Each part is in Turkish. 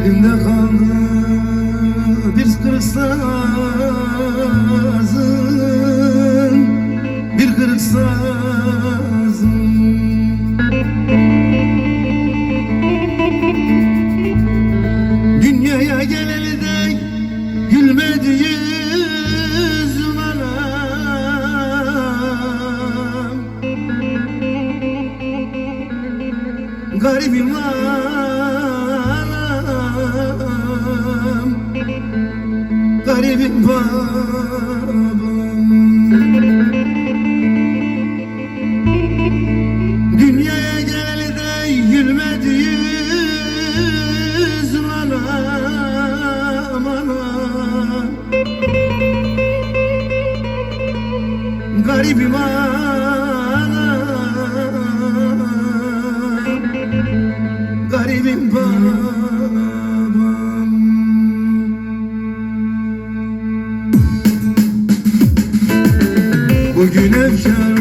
Elimde kaldı bir kırık sazın Bir kırık sazın Dünyaya geleli de gülmedi yüzüm anam Garibim anam Garibim babam Dünyaya geleli de gülmedi yüzüm anam anam Garibim anam Yeah.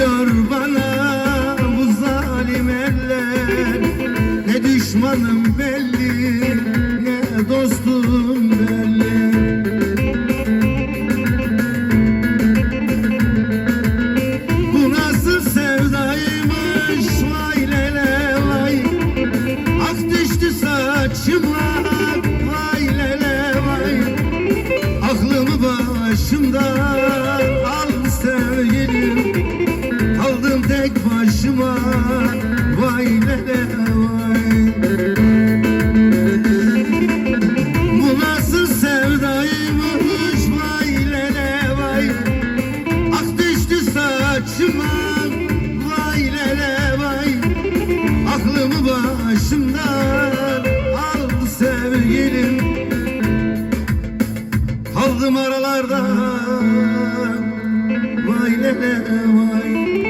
Dar geliyor bana bu zalim eller. Ne düşmanım belli ne dostum belli. Bu nasıl sevdaymış vay lele vay. Ak düştü saçıma vay lele vay. Aklımı başımdan başıma vay lele vay. Bu nasıl sevdaymış vay lele vay. Ak düştü saçıma Vay lele vay. Aklımı başımdan Al sevgilim. Kaldım aralarda Vay lele vay